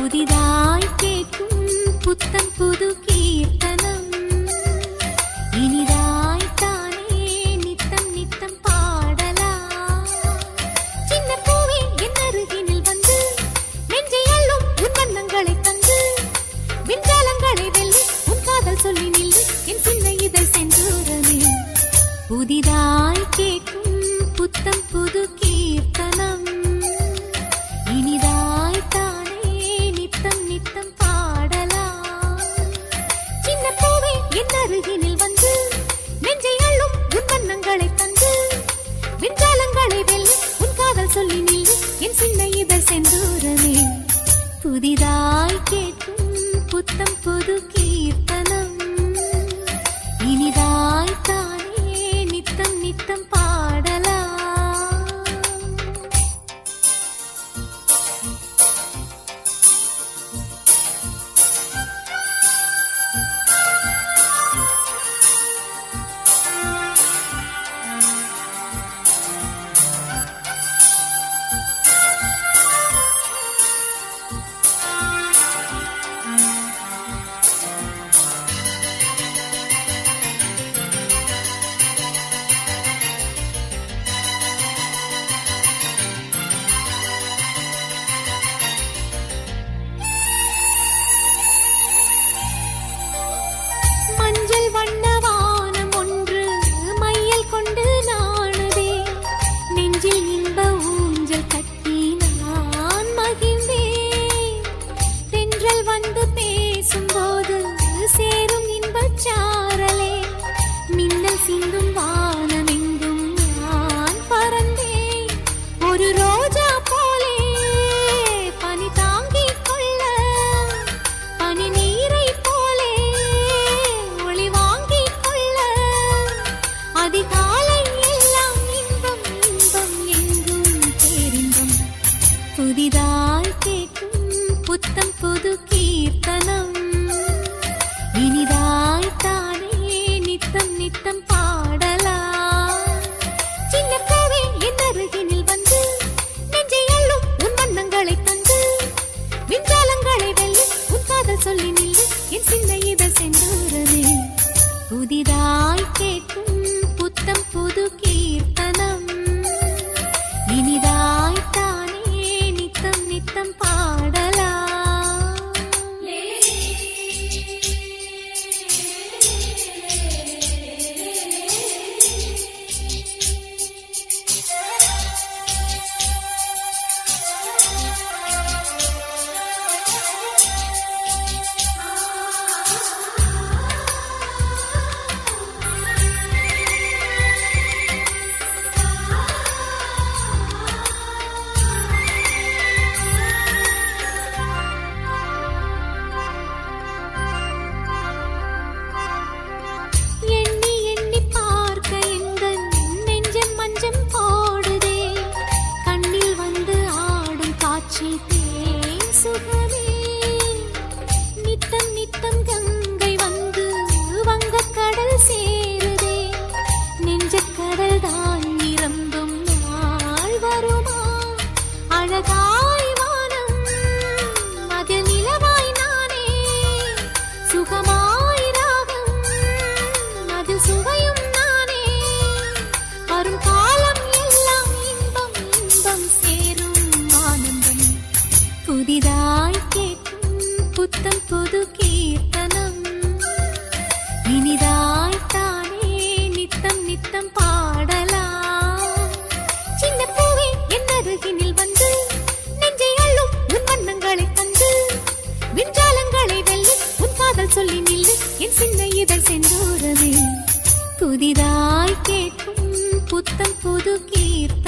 புதிதாய் கேட்கும் புத்தம் புது கீர்த்தனம். இனிதாய் தானே நித்தம் நித்தம் பாடலாம். சின்ன பூவே என் அருகினில் வந்து நெஞ்சை அள்ளும் உன் வண்ணங்களை தந்து விண்காலங்களை வெல்லி உன் காதல் சொல்லி நில்லு என் சின்ன இதழ் செந்தூரமே. புதிதாய் கேட்கும் புத்தம் மஞ்சள் ஒன்று மையல் கொண்டு நாணுதே. நெஞ்சில் இன்ப ஊஞ்சல் கட்டி நான் மகிழ்ந்தேன் தென்றல் வந்து பேசும்போது சேரும் இன்பச் மின்னல் சிந்தும் வா இனிதாய் கேட்கும் புத்தம் புது கீர்த்தனம். இனிதாய் தானே நித்தம் நித்தம் பாடலாம். சின்ன பூவே என் அருகினில் வந்து நெஞ்சை அள்ளும் உன் வண்ணங்களை தந்து விண்காலங்களை வெல்லி உன் காதல் சொல்லி நில்லு என் சின்ன இதழ் செந்தூரமே புதிதாய் கேட்கும் புத்தம் புது சுகமே. நித்தம் நித்தம் கங்கை வந்து வங்கக் கடல் புத்தம் புது கீர்த்தனம். இனிதாய் தானே நித்தம் நித்தம் பாடலாம். சின்ன பூவே என் அருகினில் வந்து நெஞ்சை அள்ளும் உன் வண்ணங்களை தந்து விஞ்சாலங்களை வெல்லி உன் காதல் சொல்லி நில்லு என் சின்ன இதழ் சென்றோரமே புதிதாய் கேட்கும் புத்தம் புது கீர்த்தனம்.